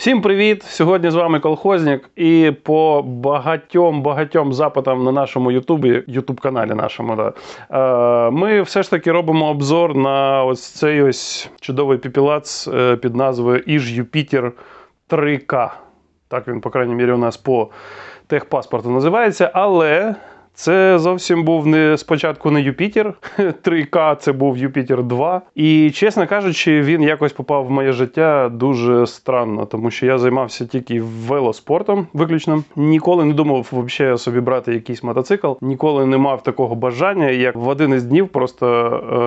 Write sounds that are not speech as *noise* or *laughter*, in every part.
Всім привіт! Сьогодні з вами Колхозник. І по багатьом багатьом запитам на нашому Ютубі, Ютуб каналі нашому, да, е, ми все ж таки робимо обзор на ось цей ось чудовий піпілац е, під назвою Іж Юпітер 3К. Так він, по крайній мірі, у нас по техпаспорту називається. Але це зовсім був не спочатку не Юпітер *laughs* 3К, це був Юпітер 2. І чесно кажучи, він якось попав в моє життя дуже странно, тому що я займався тільки велоспортом виключно. Ніколи не думав взагалі собі брати якийсь мотоцикл, ніколи не мав такого бажання. Як в один із днів просто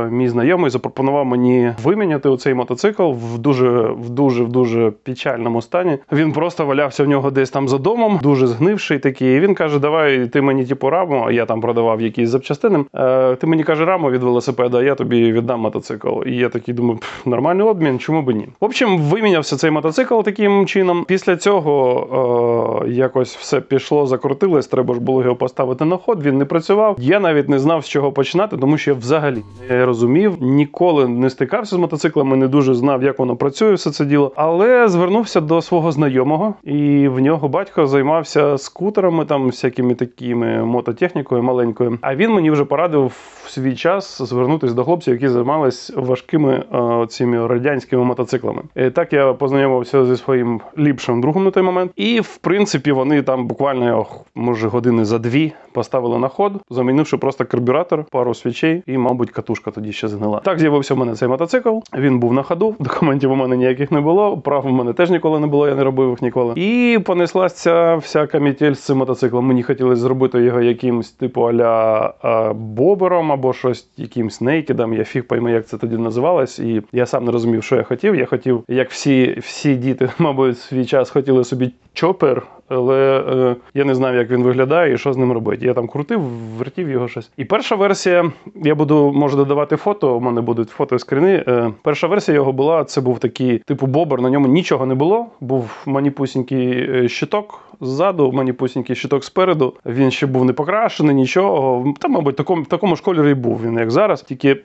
е, мій знайомий запропонував мені виміняти оцей мотоцикл в дуже в дуже в дуже печальному стані. Він просто валявся в нього десь там за домом, дуже згнивший такий. І він каже: Давай ти мені типу раму, я там продавав якісь запчастини. Е, ти мені каже раму від велосипеда, я тобі віддам мотоцикл. І я такий думаю, нормальний обмін, чому би ні? В общем, вимінявся цей мотоцикл таким чином. Після цього е, якось все пішло, закрутилось. Треба ж було його поставити на ход. Він не працював. Я навіть не знав, з чого починати, тому що я взагалі не розумів, ніколи не стикався з мотоциклами, не дуже знав, як воно працює, все це діло. Але звернувся до свого знайомого, і в нього батько займався скутерами, там всякими такими мототехнікою маленькою. А він мені вже порадив в свій час звернутися до хлопців, які займались важкими е, цими радянськими мотоциклами. І так я познайомився зі своїм ліпшим другом на той момент. І в принципі вони там буквально ох, може години за дві поставили на ход, замінивши просто карбюратор, пару свічей, і, мабуть, катушка тоді ще згнила. Так з'явився в мене цей мотоцикл. Він був на ходу. *laughs* Документів у мене ніяких не було. Прав у мене теж ніколи не було. Я не робив їх ніколи. І понеслась ця вся камітель з цим мотоциклом. Мені хотілося зробити його якимсь типу аля бобером або щось, якимсь нейкідом. Я фіг пойми, як це тоді називалось. І я сам не розумів, що я хотів. Я хотів, як всі, всі діти, *laughs* мабуть, свій час хотіли собі чопер. Але е, я не знав, як він виглядає і що з ним робити. Я там крутив, вертів його щось. І перша версія, я буду можу додавати фото. У мене будуть фото скріни. Е, перша версія його була. Це був такий типу бобер. На ньому нічого не було. Був маніпусінький е, щиток ззаду, маніпусінький щиток спереду. Він ще був не покрашений, нічого. Та, мабуть, такому, в такому ж кольорі був він, як зараз. Тільки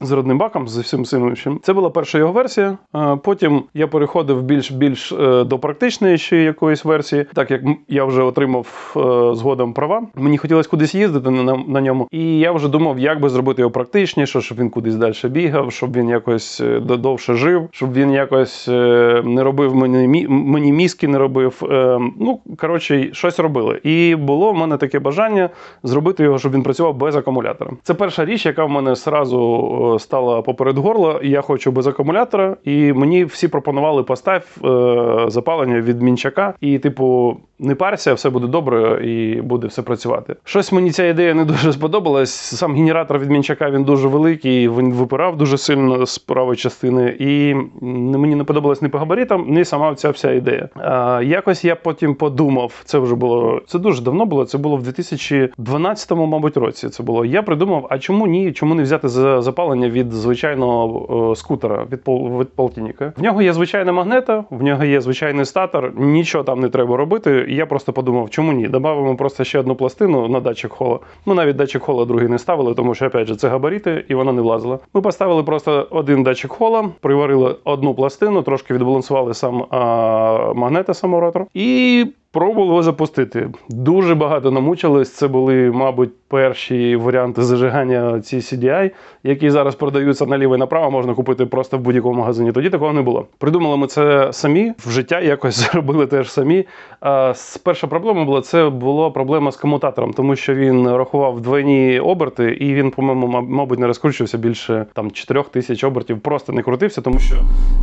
з родним баком, з всім цим. Це була перша його версія. Потім я переходив більш більш е, до практичної ще якоїсь версії, так як я вже отримав е, згодом права. Мені хотілося кудись їздити на, на, на ньому, і я вже думав, як би зробити його практичніше, щоб він кудись далі бігав, щоб він якось е, довше жив, щоб він якось не робив мені мені мізки, не робив. Ну коротше, щось робили. І було в мене таке бажання зробити його, щоб він працював без акумулятора. Це перша річ, яка в мене сразу е, стала поперед горла. і Я хочу без акумулятора, і мені всі пропонували постав е, запалення від мінчака, і типу. Не парся, все буде добре і буде все працювати. Щось мені ця ідея не дуже сподобалась. Сам генератор від мінчака він дуже великий, він випирав дуже сильно з правої частини, і мені не подобалось ні по габаритам, ні сама ця вся ідея. А, якось я потім подумав, це вже було це дуже давно було. Це було в 2012, мабуть, році. Це було. Я придумав, а чому ні? Чому не взяти за запалення від звичайного е, скутера від від полтинника? В нього є звичайна магнета, в нього є звичайний статор, нічого там не треба робити. І я просто подумав, чому ні? Добавимо просто ще одну пластину на датчик хола. Ми навіть датчик хола другий не ставили, тому що опять же це габарити, і вона не влазила. Ми поставили просто один датчик хола, приварили одну пластину, трошки відбалансували сам а, магнета саморотор і. Пробували запустити. Дуже багато намучились. Це були, мабуть, перші варіанти зажигання ці CDI, які зараз продаються наліво і направо, можна купити просто в будь-якому магазині. Тоді такого не було. Придумали ми це самі, в життя якось *laughs* зробили теж самі. А перша проблема була це була проблема з комутатором, тому що він рахував двойні оберти, і він, по-моєму, маб- мабуть, не розкручувався більше там 4 тисяч обертів, просто не крутився, тому що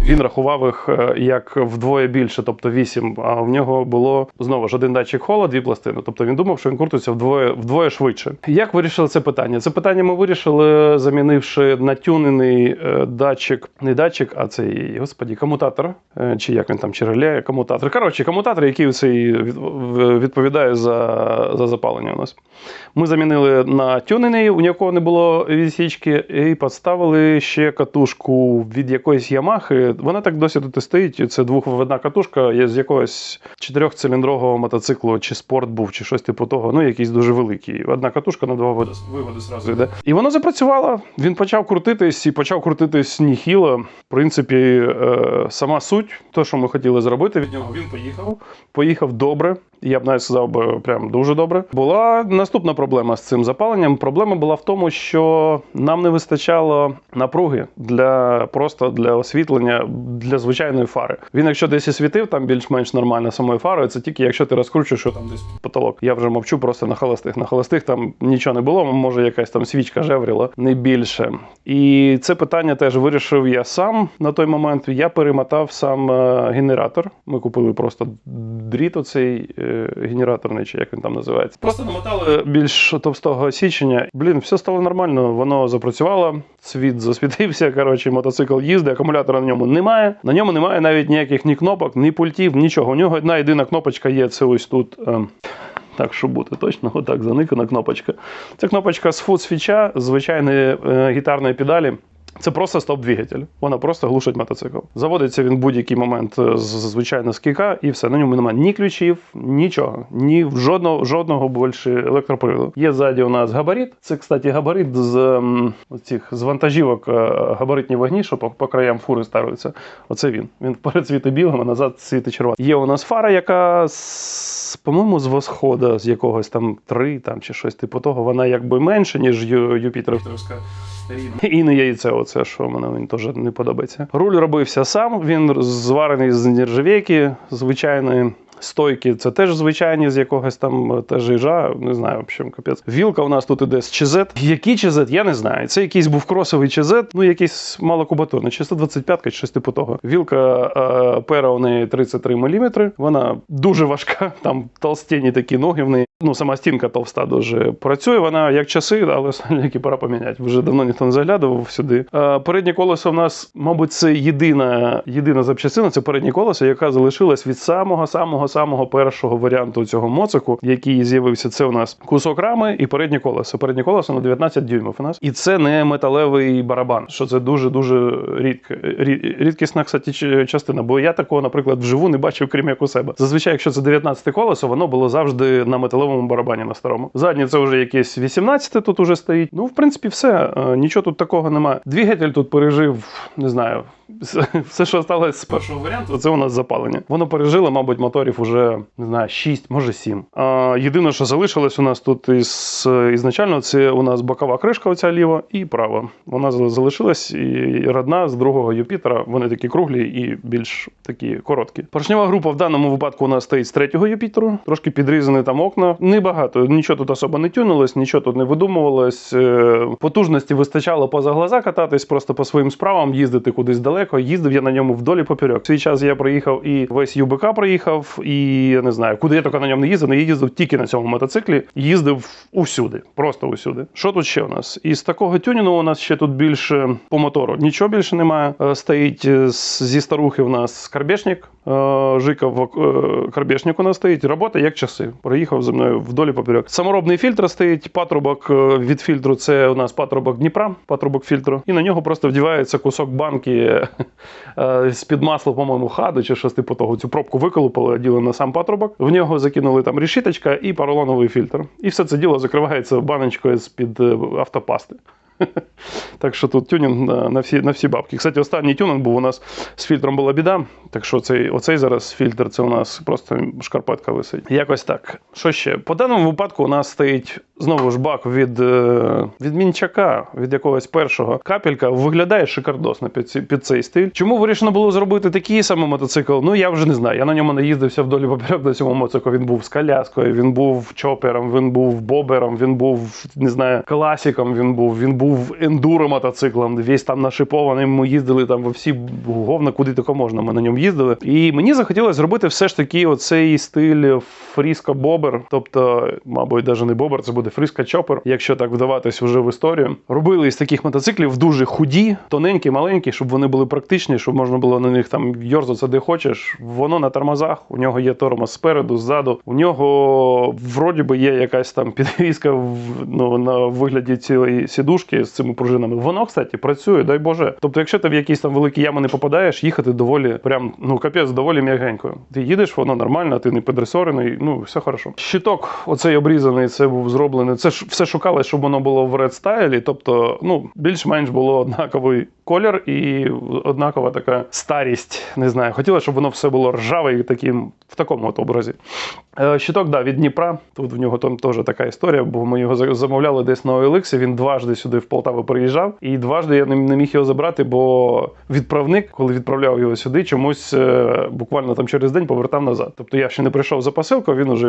він рахував їх е, як вдвоє більше, тобто 8, а в нього було знову ж один датчик хола, дві пластини. Тобто він думав, що він крутиться вдвоє, вдвоє швидше. Як вирішили це питання? Це питання ми вирішили, замінивши натюнений е, датчик, не датчик, а цей, господі, комутатор, е, чи як він там, чи реле, комутатор. Коротше, комутатор, який цей відповідає за, за запалення у нас. Ми замінили на тюнений, у якого не було відсічки, і поставили ще катушку від якоїсь Ямахи. Вона так досі тут і стоїть. Це двохвиводна катушка є з якогось чотирьохциліндрового двохциліндрового мотоциклу, чи спорт був, чи щось типу того. Ну, якийсь дуже великий. Одна катушка на два виводи зразу йде. І воно запрацювало. Він почав крутитись і почав крутитись ніхіло. В принципі, е, сама суть, то, що ми хотіли зробити від нього, він поїхав. Поїхав добре. Я б навіть сказав би прям дуже добре. Була наступна проблема з цим запаленням. Проблема була в тому, що нам не вистачало напруги для просто для освітлення для звичайної фари. Він, якщо десь і світив, там більш-менш нормально самою фарою, це тільки якщо ти розкручуєш, що там десь потолок. Я вже мовчу просто на холостих. На холостих там нічого не було, може якась там свічка жевріла, не більше. І це питання теж вирішив я сам на той момент. Я перемотав сам е, генератор. Ми купили просто дріт оцей е, генераторний, чи як він там називається. Просто намотали більш товстого січення. Блін, все стало нормально. Воно запрацювало. Світ засвітився. Коротше, мотоцикл їздить, акумулятора на ньому немає. На ньому немає навіть ніяких ні кнопок, ні пультів, нічого. У нього одна єдина кнопочка є. Це ось тут. е, так, щоб бути точно, отак заникана кнопочка. Це кнопочка з фут свіча, звичайної е, гітарної педалі. Це просто стоп-двигатель. Вона просто глушить мотоцикл. Заводиться він в будь-який момент е, з- звичайно з кіка, і все. На ньому немає ні ключів, нічого, ні жодного, жодного більше електроприводу. Є ззаді у нас габарит. Це, кстати, габарит з ем, цих з вантажівок е, габаритні вогні, що по, по краям фури ставляться. Оце він. Він *laughs* вперед світить білим, а назад світить червоним. Є у нас фара, яка по-моєму, з восхода, з якогось там 3 там, чи щось типу того. Вона якби менше, ніж Юпітерівська. І не яйце, оце, що мене він теж не подобається. Руль робився сам, він зварений з нержавійки звичайної. Стойки це теж звичайні з якогось там е, теж їжа, не знаю, в общем, капець. Вілка у нас тут іде з ЧЗ. Який ЧЗ, я не знаю. Це якийсь був кросовий ЧЗ, ну якийсь малокубатурний, чи 125 чи щось типу того. Вілка е, пера у неї 33 мм. Вона дуже важка, *laughs* там толстенні такі ноги в неї. Ну, сама стінка товста дуже працює. Вона як часи, але *laughs* сальники пора поміняти. Вже давно ніхто не заглядував сюди. Е, переднє колесо в нас, мабуть, це єдина, єдина запчастина, це переднє колесо, яка залишилась від самого самого самого першого варіанту цього моцику, який з'явився. Це у нас кусок рами і переднє колесо. Переднє колесо на 19 дюймів у нас. І це не металевий барабан, що це дуже дуже рідко, рі- рідкісна кстати, частина. Бо я такого, наприклад, вживу не бачив, крім як у себе. Зазвичай, якщо це 19 колесо, воно було завжди на металевому барабані на старому. Заднє це вже якесь 18 тут уже стоїть. Ну, в принципі, все. Е, Нічого тут такого немає. Двигатель тут пережив, не знаю. *laughs* Все, що сталося з першого варіанту, це у нас запалення. Воно пережило, мабуть, моторів уже не знаю, 6, може 7. А, єдине, що залишилось у нас тут із ізначально, це у нас бокова кришка, оця ліва і права. Вона залишилась і родна з другого Юпітера. Вони такі круглі і більш такі короткі. Поршнева група в даному випадку у нас стоїть з третього Юпітеру, трошки підрізані там окна. Небагато, нічого тут особо не тюнилось, нічого тут не видумувалось. Е, Потужності вистачало поза глаза кататись, просто по своїм справам, їздити кудись далеко. Їздив я на ньому вдолі поперек. Свій час я проїхав і весь ЮБК проїхав, і я не знаю, куди я тільки на ньому не їздив, я їздив тільки на цьому мотоциклі. Їздив усюди, просто усюди. Що тут ще у нас? Із такого тюнінгу у нас ще тут більше по мотору. Нічого більше немає. Е, Стоїть е, зі старухи в нас карбешник. Е, Жиков карбешник у нас стоїть. Робота як часи. Проїхав зі мною вдолі поперек. Саморобний фільтр стоїть. Патрубок від фільтру це у нас патрубок Дніпра, патрубок фільтру. І на нього просто вдівається кусок банки е, *laughs* з-під масла, по-моєму, хаду чи щось типу того. Цю пробку виколупали, оділи на сам патрубок. В нього закинули там решіточка і поролоновий фільтр. І все це діло закривається баночкою з-під е, автопасти. *laughs* Так що тут тюнінг на, на, всі, на всі бабки. Кстати, останній тюнінг був у нас з фільтром була біда. Так що цей, оцей зараз фільтр це у нас просто шкарпетка висить. Якось так. Що ще? По даному випадку у нас стоїть знову ж бак від, е, від мінчака, від якогось першого капелька. Виглядає шикардосно під, під цей стиль. Чому вирішено було зробити такий самий мотоцикл? Ну я вже не знаю. Я на ньому не їздився вдолі поперек на цьому мотоциклу. Він був з коляскою, він був чопером, він був бобером, він був не знаю, класиком. Він був, він був ендуро мотоциклом. Весь там нашипований. Ми їздили там во всі говна, куди тільки можна. Ми на ньому їздили. І мені захотілося зробити все ж таки оцей стиль фріско бобер. Тобто, мабуть, навіть не бобер, це буде Фриска Чопер, якщо так вдаватись вже в історію. Робили із таких мотоциклів дуже худі, тоненькі, маленькі, щоб вони були практичні, щоб можна було на них там йорзатися де хочеш. Воно на тормозах, у нього є тормоз спереду, ззаду. У нього вроді би є якась там підвізка ну, на вигляді цілої сідушки з цими пружинами. Воно, кстати, працює, дай Боже. Тобто, якщо ти в якісь там великі ями не попадаєш, їхати доволі прям ну капець, доволі м'ягенько. Ти їдеш, воно нормально, ти не підресорений, ну все хорошо. Щиток, оцей обрізаний, це був зроблений. Це ж все шукалось, щоб воно було в red стайлі, тобто, ну більш-менш було однаковий колір і однакова така старість. Не знаю, хотіла, щоб воно все було ржаве і таким в такому от образі. Е, Щиток, да, від Дніпра. Тут в нього там теж така історія, бо ми його замовляли десь на OLX, Він дважди сюди в Полтаву приїжджав, і дважди я не, міг його забрати, бо відправник, коли відправляв його сюди, чомусь е, буквально там через день повертав назад. Тобто я ще не прийшов за посилкою, він уже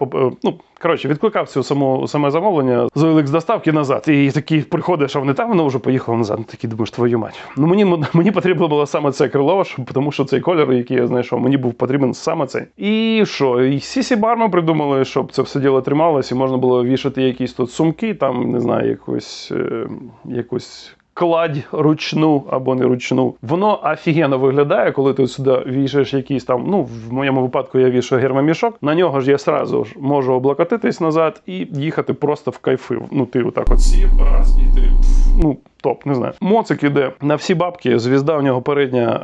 е, ну коротше відкликав цю саму саме замовлення з OLX доставки назад. І такий приходиш, а вони там воно вже поїхало назад. Такі думаєш, твою мать. Ну мені мені потрібно було саме це крило, тому що цей колір, який я знайшов, мені був потрібен саме цей. І що? І Сісі Бар придумали, щоб це все діло трималось, і можна було вішати якісь тут сумки, там не знаю, якусь е, якусь. Кладь ручну або не ручну. Воно офігенно виглядає, коли ти сюди вішаєш якийсь там. Ну, в моєму випадку я вішаю гермомішок. На нього ж я сразу ж можу облокотитись назад і їхати просто в кайфи. Ну, ти отак от сів, раз, і ти. Ну, топ, не знаю. Моцик іде на всі бабки. Звізда у нього передня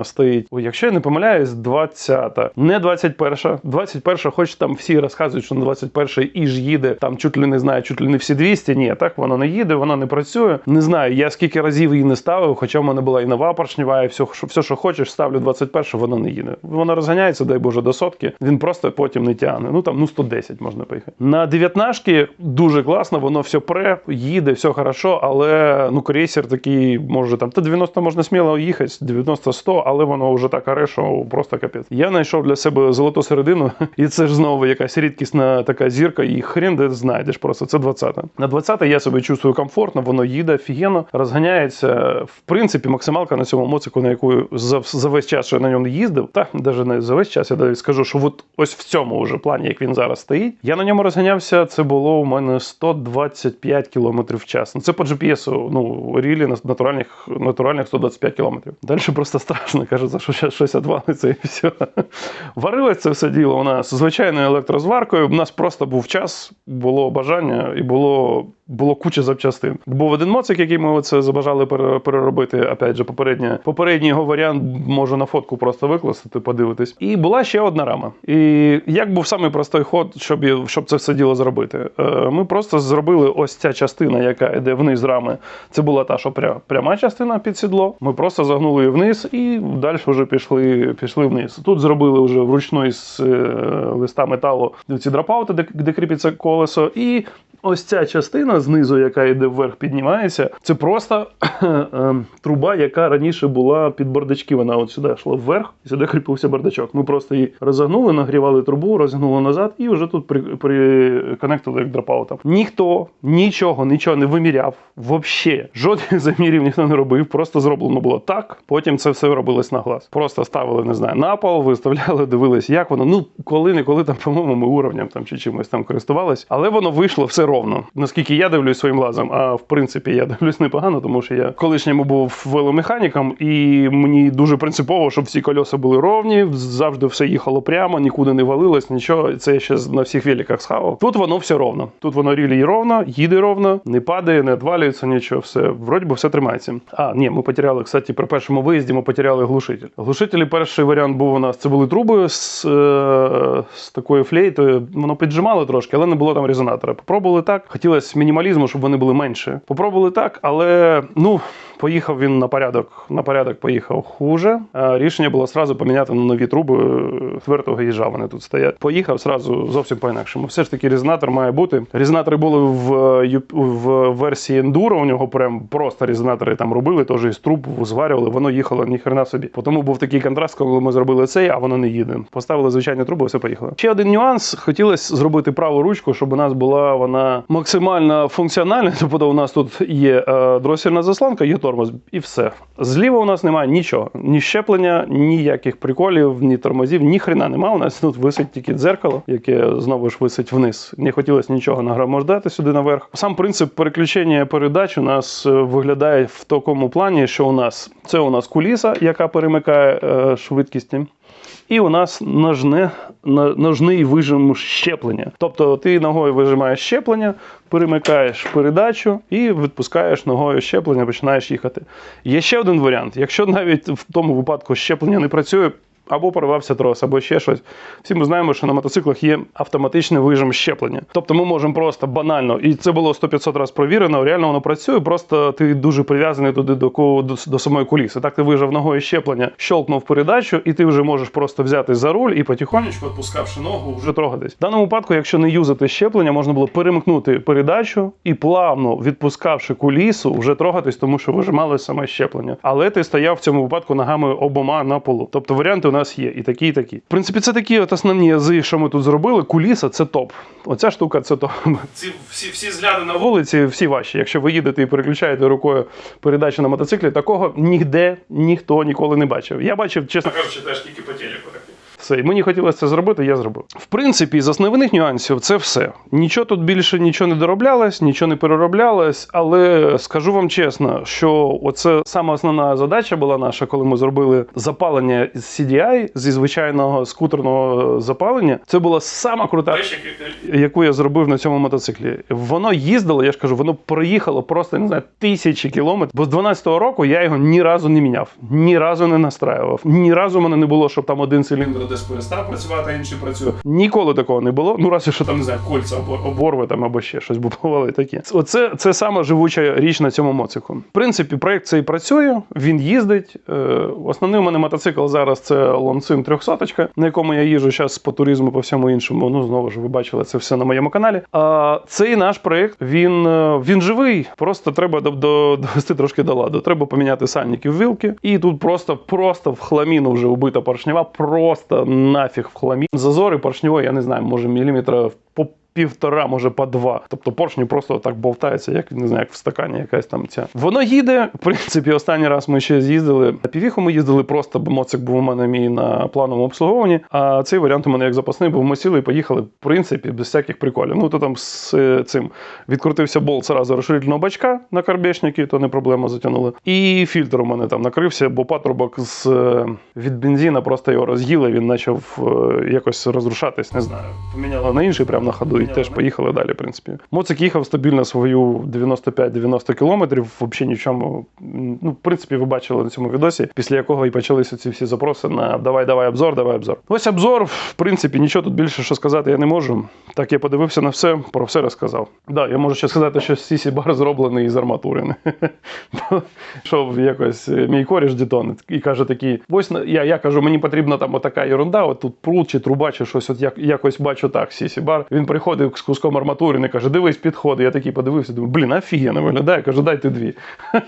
е, стоїть. Ой, якщо я не помиляюсь, 20-та. Не 21-ша. 21-ша, хоч там всі розказують, що на 21-й і ж їде, там чуть ли не знаю, чуть ли не всі 200. Ні, так воно не їде, воно не працює. Не знаю, я скільки разів її не ставив, хоча в мене була і нова поршнева, і все, що, все, що хочеш, ставлю 21-шу, воно не їде. Воно розганяється, дай Боже, до сотки. Він просто потім не тягне. Ну там ну 110 можна поїхати. На 19-шки дуже класно, воно все пре, їде, все хорошо, але ну крейсер такий може там та 90 можна сміло їхати, 90-100, але воно вже так оре, що просто капець. Я знайшов для себе золоту середину, *laughs* і це ж знову якась рідкісна така зірка, і хрен де знайдеш просто. Це 20-та. На 20-та я себе чувствую комфортно, воно їде офігенно, розганяється. В принципі, максималка на цьому моцику, на яку за, за весь час, що я на ньому їздив, та навіть не за весь час, я навіть скажу, що от ось в цьому вже плані, як він зараз стоїть. Я на ньому розганявся. Це було у мене 125 км в час. Ну це по GPS, ну рілі натуральних, натуральних 125 кілометрів. Далі просто страшно. Кажеться, що зараз щось відвалиться і все. Варилось це все діло у нас звичайною електрозваркою. У нас просто був час, було бажання і було. Було куча запчастин. Був один моцик, який ми оце забажали переробити. Опять же, попереднє, попередній його варіант можу на фотку просто викласти, подивитись. І була ще одна рама. І як був самий простий ход, щоб, щоб це все діло зробити? Е, Ми просто зробили ось ця частина, яка йде вниз рами. Це була та, що пря, пряма частина під сідло. Ми просто загнули її вниз і далі вже пішли, пішли вниз. Тут зробили вже вручну із е, листа металу ці дропаути, де, де кріпиться колесо. І Ось ця частина знизу, яка йде вверх, піднімається. Це просто *coughs* ем, труба, яка раніше була під бардачки. Вона от сюди йшла вверх, і сюди кріпився бардачок. Ми просто її розогнули, нагрівали трубу, розігнули назад, і вже тут при, приконектили як дропаутом. Ніхто нічого, нічого не виміряв. Взагалі, жодних *laughs* замірів ніхто не робив. Просто зроблено було так. Потім це все робилось на глаз. Просто ставили, не знаю, на пол, виставляли, дивились, як воно. Ну, коли не коли там, по-моєму, ми уровнем там чи чимось там користувались. Але воно вийшло все ровно. Наскільки я дивлюсь своїм глазом, а в принципі я *laughs* дивлюсь непогано, тому що я колишньому був веломеханіком, і мені дуже принципово, щоб всі кольоса були ровні, завжди все їхало прямо, нікуди не валилось, нічого. Це я ще на всіх великах схавав. Тут воно все ровно. Тут воно рілі ровно, їде ровно, не падає, не відвалюється нічого. Все вроді би все тримається. А, ні, ми потеряли, кстати, при першому виїзді ми потеряли глушитель. Глушителі перший варіант був у нас. Це були труби з, е, з такою флейтою. Воно піджимало трошки, але не було там резонатора. Попробували так. Хотілося мінімалізму, щоб вони були менше. Попробували так, але ну. Поїхав він на порядок. На порядок поїхав хуже. Е, Рішення було сразу поміняти на нові труби е, твердого їжа. Вони тут стоять. Поїхав сразу зовсім по-інакшому. Все ж таки, резонатор має бути. Резонатори були в, е, в версії Enduro. У нього прям просто резонатори там робили, теж із труб зварювали. Воно їхало ніхрена собі. Тому був такий контраст, коли ми зробили цей, а воно не їде. Поставили звичайні труби, все поїхало. Ще один нюанс. Хотілося зробити праву ручку, щоб у нас була вона максимально функціональна. *laughs* Тобто у нас тут є дросільна заслонка, є тормоз. Тормоз і все. Зліва у нас немає нічого. Ні щеплення, ніяких приколів, ні тормозів, ні хрена немає. У нас тут висить тільки дзеркало, яке знову ж висить вниз. Не хотілося нічого нагромождати сюди наверх. Сам принцип переключення передач у нас е, виглядає в такому плані, що у нас це у нас куліса, яка перемикає е, швидкісті. І у нас ножне, ножний вижим щеплення. Тобто ти ногою вижимаєш щеплення, перемикаєш передачу і відпускаєш ногою щеплення, починаєш їхати. Є ще один варіант. Якщо навіть в тому випадку щеплення не працює, або порвався трос, або ще щось. Всі ми знаємо, що на мотоциклах є автоматичний вижим щеплення. Тобто ми можемо просто банально, і це було 100-500 разів провірено, реально воно працює, просто ти дуже прив'язаний туди до, до, до самої куліси. Так ти вижав ногою щеплення, щелкнув передачу, і ти вже можеш просто взяти за руль і потихонечку, відпускавши ногу, вже трогатись. В даному випадку, якщо не юзати щеплення, можна було перемкнути передачу і плавно відпускавши кулісу, вже трогатись, тому що вижималось саме щеплення. Але ти стояв в цьому випадку ногами обома на полу. Тобто варіанти у нас є і такі, і такі. В принципі, це такі от основні язи, що ми тут зробили. Куліса це топ. Оця штука це топ. Ці всі, всі згляди на вулиці, всі ваші. Якщо ви їдете і переключаєте рукою передачу на мотоциклі, такого ніде ніхто ніколи не бачив. Я бачив, чесно кажучи, теж тільки по телеку. Все, і мені хотілося це зробити, я зробив. В принципі, з основних нюансів це все. Нічого тут більше нічого не дороблялось, нічого не перероблялось, але скажу вам чесно, що оце саме основна задача була наша, коли ми зробили запалення з CDI зі звичайного скутерного запалення. Це була сама крута яку я зробив на цьому мотоциклі. Воно їздило, я ж кажу, воно проїхало просто не знаю тисячі кілометрів. Бо з 12-го року я його ні разу не міняв, ні разу не настраював, ні разу в мене не було, щоб там один циліндр десь перестав працювати, а інший працює. Ніколи такого не було. Ну разве що там не знаю, кольця оборви там або ще щось бувало таке. Оце це сама живуча річ на цьому моцику. В принципі, проект цей працює, він їздить. Е, Основний у мене мотоцикл зараз це Лонцин 300, на якому я їжджу зараз по туризму, по всьому іншому. Ну знову ж ви бачили це все на моєму каналі. А цей наш проект він, е, він живий. Просто треба до, до, довести трошки до ладу. Треба поміняти сальники в вилки. І тут просто, просто в хламіну вже убита поршнева, просто нафіг в хламі. Зазори поршневой, я не знаю, може міліметра по півтора, може по два. Тобто поршні просто так болтаються, як не знаю, як в стакані якась там ця. Воно їде. В принципі, останній раз ми ще з'їздили. На півіху ми їздили просто, бо моцик був у мене мій на плановому обслуговуванні. А цей варіант у мене як запасний був. Ми сіли і поїхали, в принципі, без всяких приколів. Ну то там з е, цим відкрутився болт зразу розширительного бачка на карбешники, то не проблема затягнули. І фільтр у мене там накрився, бо патрубок з е, від бензина просто його роз'їли. Він почав е, якось розрушатись. Не знаю. Поміняли на інший прямо на ходу і теж поїхали далі. В принципі, моцик їхав стабільно свою 95-90 кілометрів. Взагалі ні в чому. Ну, в принципі, ви бачили на цьому відосі, після якого і почалися ці всі запроси на давай, давай обзор, давай обзор. Ось обзор. В принципі, нічого тут більше що сказати я не можу. Так я подивився на все, про все розказав. Да, я можу ще сказати, що Сісі бар зроблений із арматури. Що *laughs* якось е, мій коріш Дітон і каже такий: ось я, я кажу, мені потрібна там отака ерунда, от тут прут чи труба, чи щось. От як, якось бачу так, Сісі бар. Він приходив з куском арматури і каже: дивись, підходи. Я такий подивився, думаю, блін, офігенно виглядає. Кажу, дайте дві.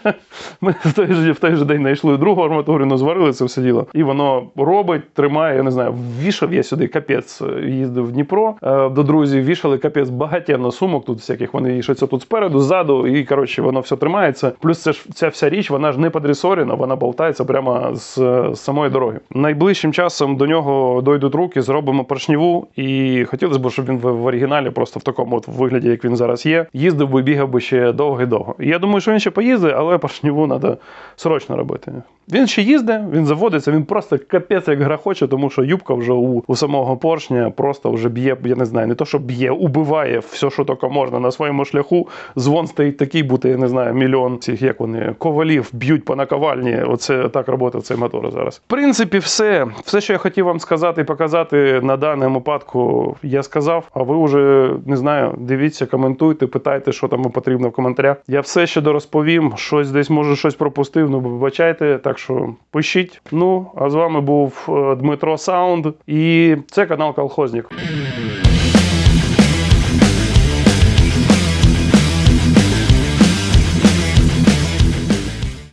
*laughs* Ми в той же, в той же день знайшли другу арматуру, ну, зварили це все діло. І воно робить, тримає, я не знаю, вішав я сюди капець, їздив в Дніпро е, до друзів, вішали капець багатенно сумок тут всяких, вони вішаються тут спереду, ззаду, і коротше, воно все тримається. Плюс це ж ця вся річ, вона ж не подресорена, вона болтається прямо з, з самої дороги. Найближчим часом до нього дойдуть руки, зробимо поршневу, і хотілося б, щоб він в, в оригіналі, просто в такому от вигляді, як він зараз є, їздив би, бігав би ще довго і довго. Я думаю, що він ще поїздить, але поршніву треба срочно робити. Він ще їздить, він заводиться, він просто капець як грахоче, тому що юбка вже у, у самого поршня просто вже б'є, я не знаю, не то, що б'є, убиває все, що тільки можна на своєму шляху. Звон стоїть такий, бути, я не знаю, мільйон цих, як вони, ковалів б'ють по наковальні. Оце так працює цей мотор зараз. В принципі, все. Все, що я хотів вам сказати і показати на даному випадку, я сказав. А ви вже не знаю, дивіться, коментуйте, питайте, що там потрібно в коментарях. Я все ще дорозповім, щось десь може щось пропустив. Ну вибачайте, так що пишіть. Ну а з вами був е, Дмитро Саунд, і це канал Колхозник.